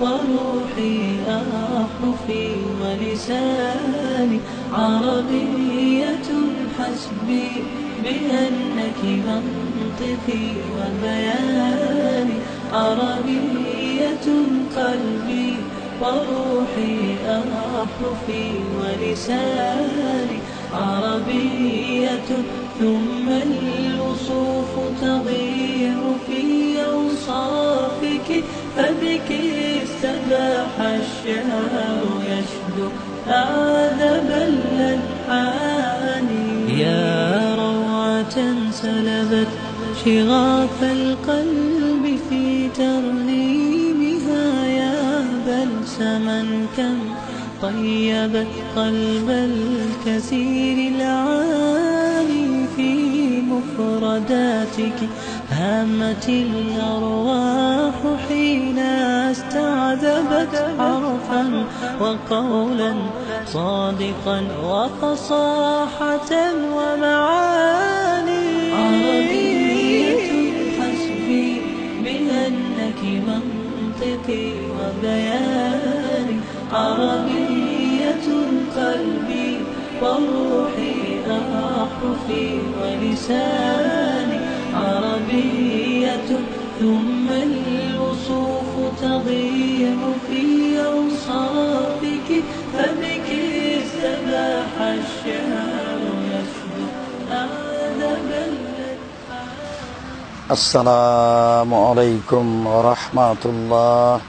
وروحي أحرفي ولساني عربية حسبي بأنك منطقي وبياني عربية قلبي وروحي أحرفي ولساني عربية ثم يا روعة سلبت شغاف القلب في ترنيمها. يا بلسما كم طيبت قلب الكثير العاني. في مفرداتك هامت الأرواح حين استعذبت حرفا وقولا صادقا وفصاحة ومعاني. عربية حسبي بأنك منطقي وبياني. عربية قلبي وروحي أحرفي ولساني. السلام عليكم ورحمة الله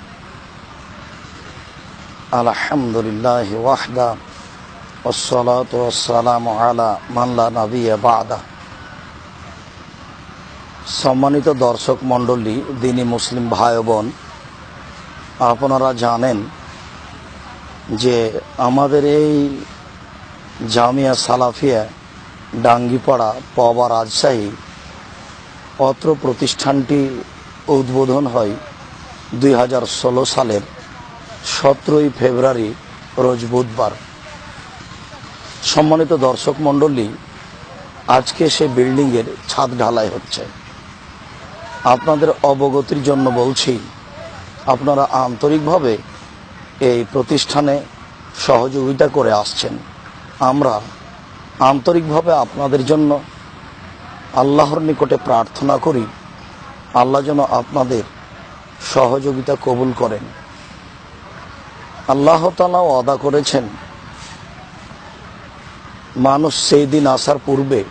الحمد لله وحده والصلاة والسلام على من لا نبي بعده সম্মানিত দর্শক মণ্ডলী দিনী মুসলিম ভাই বোন আপনারা জানেন যে আমাদের এই জামিয়া সালাফিয়া ডাঙ্গিপাড়া পবা রাজশাহী অত্র প্রতিষ্ঠানটি উদ্বোধন হয় দুই হাজার ষোলো সালের সতেরোই ফেব্রুয়ারি, রোজ বুধবার। সম্মানিত দর্শক মণ্ডলী, আজকে সে বিল্ডিংয়ের ছাদ ঢালাই হচ্ছে। আপনাদের অবগতির জন্য বলছি, আপনারা আন্তরিকভাবে এই প্রতিষ্ঠানে সহযোগিতা করে আসছেন। আমরা আন্তরিকভাবে আপনাদের জন্য আল্লাহর নিকটে প্রার্থনা করি, আল্লাহ যেন আপনাদের সহযোগিতা কবুল করেন। আল্লাহ তালাও অদা করেছেন, মানুষ সেই দিন আসার পূর্বে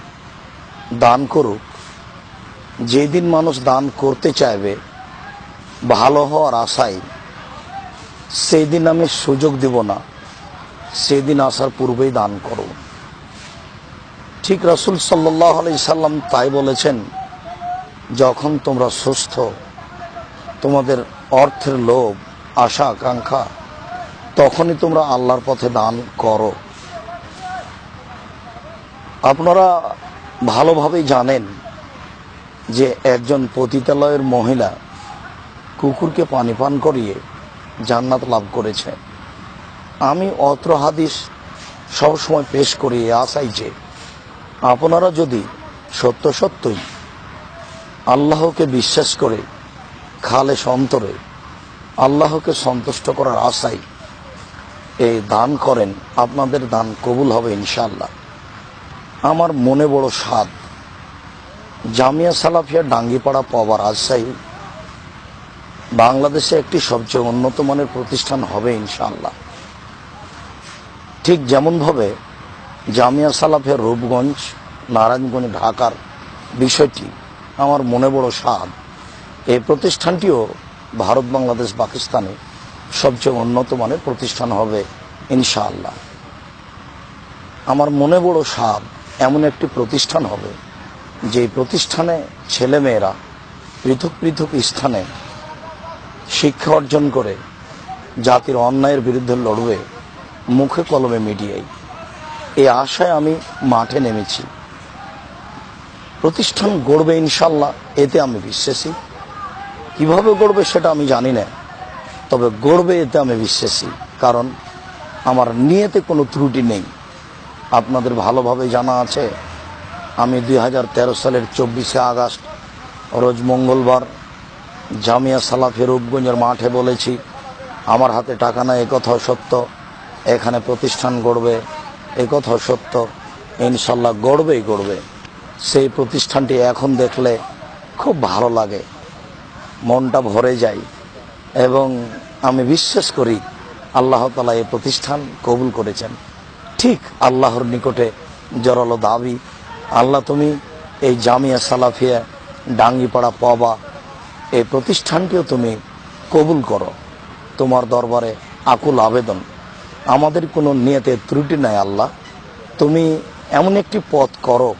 দান করুক। যেদিন মানুষ দান করতে চাইবে, ভালো হওয়ার আশায়, সেই দিন আমি সুযোগ দিব না। সেদিন আসার পূর্বেই দান করো। ঠিক রসুল সাল্লাহ আলি সাল্লাম তাই বলেছেন, যখন তোমরা সুস্থ, তোমাদের অর্থের লোভ, আশা, আকাঙ্ক্ষা, তখনই তোমরা আল্লাহর পথে দান করো। আপনারা ভালোভাবেই জানেন যে একজন পতিতালয়ের মহিলা কুকুরকে পানি পান করিয়ে জান্নাত লাভ করেছে। আমি অত্র হাদিস সবসময় পেশ করি আশাই যে আপনারা যদি সত্য সত্যই আল্লাহকে বিশ্বাস করে খালে সন্তরে আল্লাহকে সন্তুষ্ট করার আশায় এই দান করেন, আপনাদের দান কবুল হবে ইনশাল্লাহ আমার মনে বড় স্বাদ, জামিয়া সালাফিয়া ডাঙ্গিপাড়া পাওয়া রাজশাহী বাংলাদেশে একটি সবচেয়ে উন্নত মানের প্রতিষ্ঠান হবে ইনশাল্লাহ ঠিক যেমনভাবে জামিয়া সালাফের রূপগঞ্জ, নারায়ণগঞ্জ, ঢাকার বিষয়টি আমার মনে বড় স্বাদ। এই প্রতিষ্ঠানটিও ভারত, বাংলাদেশ, পাকিস্তানে সবচেয়ে উন্নত মানের প্রতিষ্ঠান হবে, ইনশাআল্লাহ। আমার মনে বড় স্বাদ এমন একটি প্রতিষ্ঠান হবে, যে প্রতিষ্ঠানে ছেলেমেয়েরা পৃথক পৃথক স্থানে শিক্ষা অর্জন করে, জাতির অন্যায়ের বিরুদ্ধে লড়বে মুখে কলমে মিডিয়াই এই আশায় আমি মাঠে নেমেছি। প্রতিষ্ঠান গড়বে ইনশাল্লাহ এতে আমি বিশ্বাসী। কীভাবে গড়বে সেটা আমি জানি না, তবে গড়বে এতে আমি বিশ্বাসী, কারণ আমার নিয়েতে কোনো ত্রুটি নেই। আপনাদের ভালোভাবে জানা আছে, আমি দুই হাজার তেরো সালের চব্বিশে আগস্ট, রোজ মঙ্গলবার জামিয়া সালাফি রূপগঞ্জের মাঠে বলেছি, আমার হাতে টাকা নাই, এ কথাও সত্য, এখানে প্রতিষ্ঠান গড়বে এ কথাও সত্য। ইনশাল্লাহ গড়বেই গড়বে। সেই প্রতিষ্ঠানটি এখন দেখলে খুব ভালো লাগে। মনটা ভরে যায়। এবং আমি বিশ্বাস করি আল্লাহ তালা এই প্রতিষ্ঠান কবুল করেছেন। ঠিক আল্লাহর নিকটে জরালো দাবি, আল্লাহ তুমি এই জামিয়া সালাফিয়া ডাঙ্গিপাড়া পবা এই প্রতিষ্ঠানটিও তুমি কবুল করো। তোমার দরবারে আকুল আবেদন। আমাদের কোনো নিয়তে ত্রুটি নাই, আল্লাহ। তুমি এমন একটি পথ করো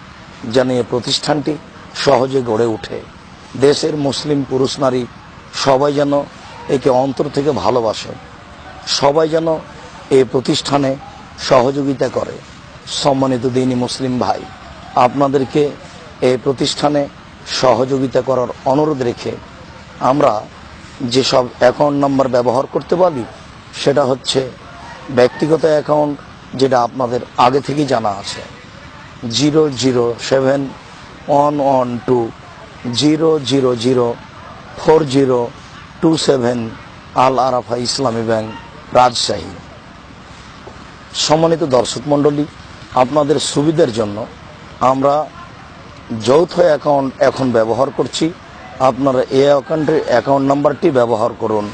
যেন এ প্রতিষ্ঠানটি সহজে গড়ে ওঠে। দেশের মুসলিম পুরুষ নারী সবাই যেন একে অন্তর থেকে ভালোবাসে। সবাই যেন এই প্রতিষ্ঠানে সহযোগিতা করে। সম্মানিত দিনী মুসলিম ভাই, আপনাদেরকে এই প্রতিষ্ঠানে সহযোগিতা করার অনুরোধ রেখে আমরা যেসব অ্যাকাউন্ট নাম্বার ব্যবহার করতে পারি, সেটা হচ্ছে ব্যক্তিগত অ্যাকাউন্ট যেটা আপনাদের আগে থেকেই জানা আছে। Zero zero seven one one two zero zero zero four zero two seven Al Arafah Islami bank Rajshahi. সম্মানিত দর্শক মণ্ডলী, আপনাদের সুবিধার জন্য আমরা যৌথ অ্যাকাউন্ট এখন ব্যবহার করছি। আপনারা এই অ্যাকাউন্টের অ্যাকাউন্ট নাম্বারটি ব্যবহার করুন।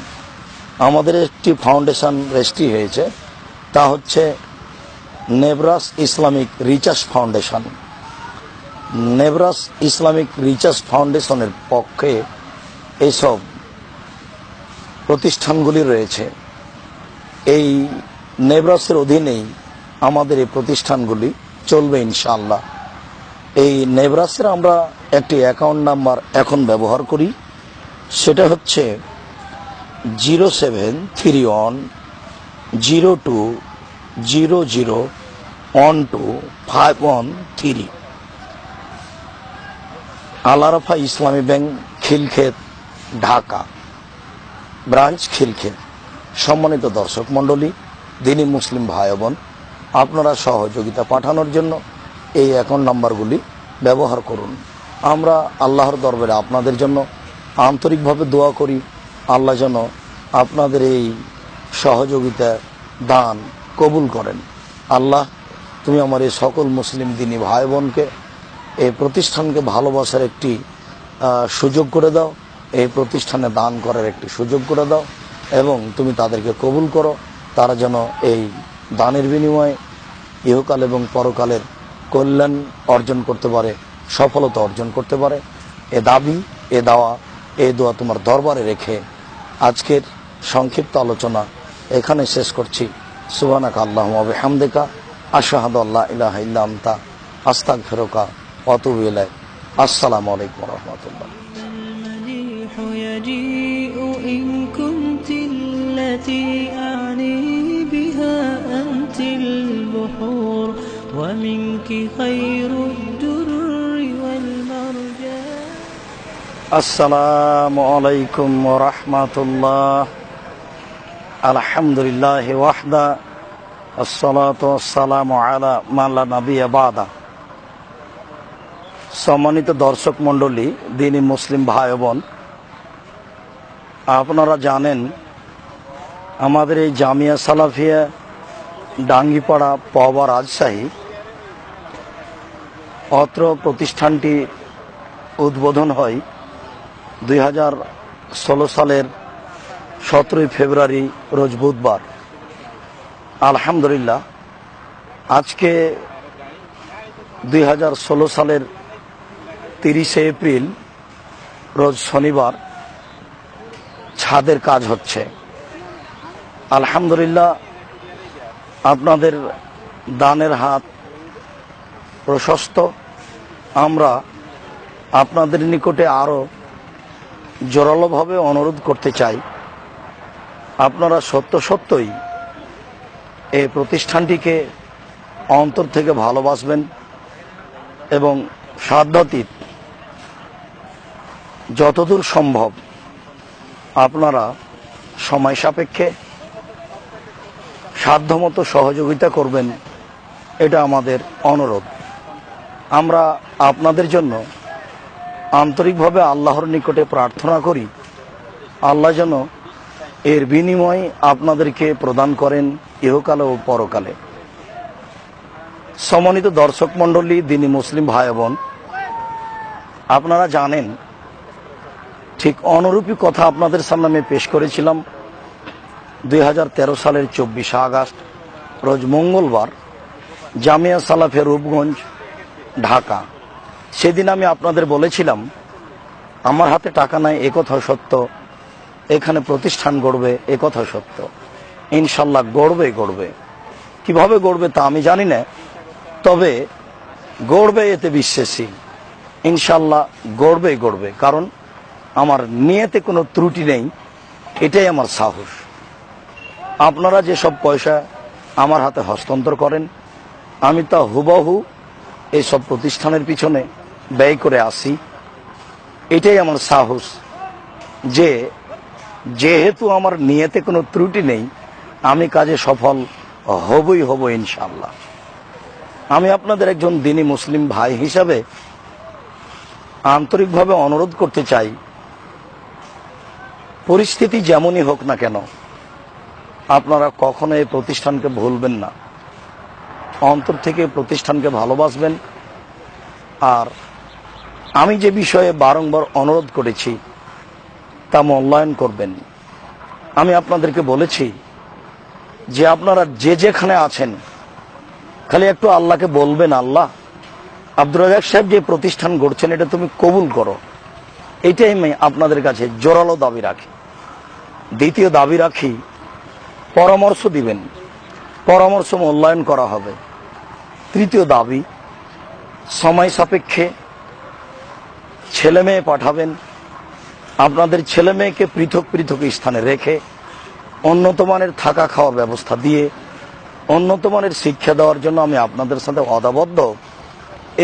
আমাদের একটি ফাউন্ডেশন রেজিস্ট্রি হয়েছে, তা হচ্ছে Nebras Islamic recharge foundation. Nebras Islamic recharge ফাউন্ডেশনের পক্ষে এইসব প্রতিষ্ঠানগুলি রয়েছে। এই নেবরাসের অধীনেই আমাদের এই প্রতিষ্ঠানগুলি চলবে ইনশাআল্লাহ। এই নেবরাসের আমরা একটি অ্যাকাউন্ট নাম্বার এখন ব্যবহার করি, সেটা হচ্ছে zero seven three one zero two zero zero one two five one three. Alarafah Islami bank Khilkhet, Dhaka. Branch Khilkhet. সম্মানিত দর্শক মণ্ডলী, দিনী মুসলিম ভাই বোন আপনারা সহযোগিতা পাঠানোর জন্য এই অ্যাকাউন্ট নাম্বারগুলি ব্যবহার করুন। আমরা আল্লাহর দরবারে আপনাদের জন্য আন্তরিকভাবে দোয়া করি। আল্লাহ যেন আপনাদের এই সহযোগিতা দান কবুল করেন। আল্লাহ, তুমি আমার এই সকল মুসলিম দিনী ভাই বোনকে এই প্রতিষ্ঠানকে ভালোবাসার একটি সুযোগ করে দাও, এই প্রতিষ্ঠানে দান করার একটি সুযোগ করে দাও এবং তুমি তাদেরকে কবুল করো। তারা যেন এই দানের বিনিময়ে ইহকাল এবং পরকালের কল্যাণ অর্জন করতে পারে, সফলতা অর্জন করতে পারে। এ দাবি, এ দাওয়া, এ দোয়া তোমার দরবারে রেখে আজকের সংক্ষিপ্ত আলোচনা এখানে শেষ করছি সুবানাক আল্লাহ হামদেকা আশাহাদ আল্লাহ ইলাহ ইল্লামতা আস্তাক ফেরোকা অতুব ইলাই আসসালামু আলাইকুম রহমতুল্লাহ المديح يجيء إن كنت التي أعني بها أنت البحور ومنك خير আসসালামু আলাইকুম রহমতুল্লাহ। আলহামদুলিল্লাহ ওয়াহদা আসসালামু আলা মাল্লা নবী বাদা। সম্মানিত দর্শক মণ্ডলী, দিনী মুসলিম ভাই বোন আপনারা জানেন, আমাদের এই জামিয়া সালাফিয়া ডাঙ্গিপাড়া পবা রাজশাহী অত্র প্রতিষ্ঠানটি উদ্বোধন হয় দুই হাজার ষোলো সালের সতেরোই ফেব্রুয়ারি রোজ বুধবার। আলহামদুলিল্লাহ, আজকে দুই হাজার ষোলো সালের তিরিশে এপ্রিল, রোজ শনিবার ছাদের কাজ হচ্ছে। আলহামদুলিল্লাহ, আপনাদের দানের হাত প্রশস্ত। আমরা আপনাদের নিকটে আরও জোরালোভাবে অনুরোধ করতে চাই, আপনারা সত্য সত্যই এই প্রতিষ্ঠানটিকে অন্তর থেকে ভালোবাসবেন এবং সাধ্যাতীত যতদূর সম্ভব আপনারা সময় সাপেক্ষে সাধ্যমতো সহযোগিতা করবেন, এটা আমাদের অনুরোধ। আমরা আপনাদের জন্য আন্তরিকভাবে আল্লাহর নিকটে প্রার্থনা করি, আল্লাহ যেন এর বিনিময় আপনাদেরকে প্রদান করেন ইহকালে ও পরকালে। সমন্বিত দর্শক মণ্ডলী, দিনী মুসলিম ভাই বোন আপনারা জানেন, ঠিক অনুরূপী কথা আপনাদের সামনে আমি পেশ করেছিলাম দুই হাজার তেরো সালের চব্বিশে আগস্ট, রোজ মঙ্গলবার, জামিয়া সালাফে রূপগঞ্জ, ঢাকা। সেদিন আমি আপনাদের বলেছিলাম, আমার হাতে টাকা নাই একথা সত্য। এখানে প্রতিষ্ঠান গড়বে একথা সত্য। ইনশাল্লাহ গড়বে গড়বে। কীভাবে গড়বে তা আমি জানি না, তবে গড়বে এতে বিশ্বাসী। ইনশাল্লাহ গড়বে গড়বে। কারণ আমার নিয়েতে কোনো ত্রুটি নেই, এটাই আমার সাহস। আপনারা যেসব পয়সা আমার হাতে হস্তান্তর করেন, আমি তা হুবহু এইসব প্রতিষ্ঠানের পিছনে ব্যয় করে আসি, এটাই আমার সাহস যে যেহেতু আমার নিয়েতে কোনো ত্রুটি নেই, আমি কাজে সফল হবই হব ইনশাল্লাহ আমি আপনাদের একজন দিনী মুসলিম ভাই হিসাবে আন্তরিকভাবে অনুরোধ করতে চাই, পরিস্থিতি যেমনই হোক না কেন, আপনারা কখনো এই প্রতিষ্ঠানকে ভুলবেন না। অন্তর থেকে প্রতিষ্ঠানকে ভালোবাসবেন আর আমি যে বিষয়ে বারংবার অনুরোধ করেছি, তা মূল্যায়ন করবেন আমি আপনাদেরকে বলেছি যে আপনারা যে যেখানে আছেন, খালি একটু আল্লাহকে বলবেন, আল্লাহ, আব্দুর রাজাক সাহেব যে প্রতিষ্ঠান গড়ছেন, এটা তুমি কবুল করো। এটাই আমি আপনাদের কাছে জোরালো দাবি রাখি। দ্বিতীয় দাবি রাখি, পরামর্শ দিবেন, পরামর্শ মূল্যায়ন করা হবে। তৃতীয় দাবি, সময় সাপেক্ষে ছেলে মেয়ে পাঠাবেন। আপনাদের ছেলে মেয়েকে পৃথক পৃথক স্থানে রেখে উন্নত মানের থাকা খাওয়ার ব্যবস্থা দিয়ে উন্নত মানের শিক্ষা দেওয়ার জন্য আমি আপনাদের সাথে অদাবদ্ধ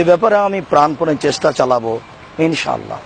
এ ব্যাপারে আমি প্রাণপণে চেষ্টা চালাবো, ইনশাআল্লাহ।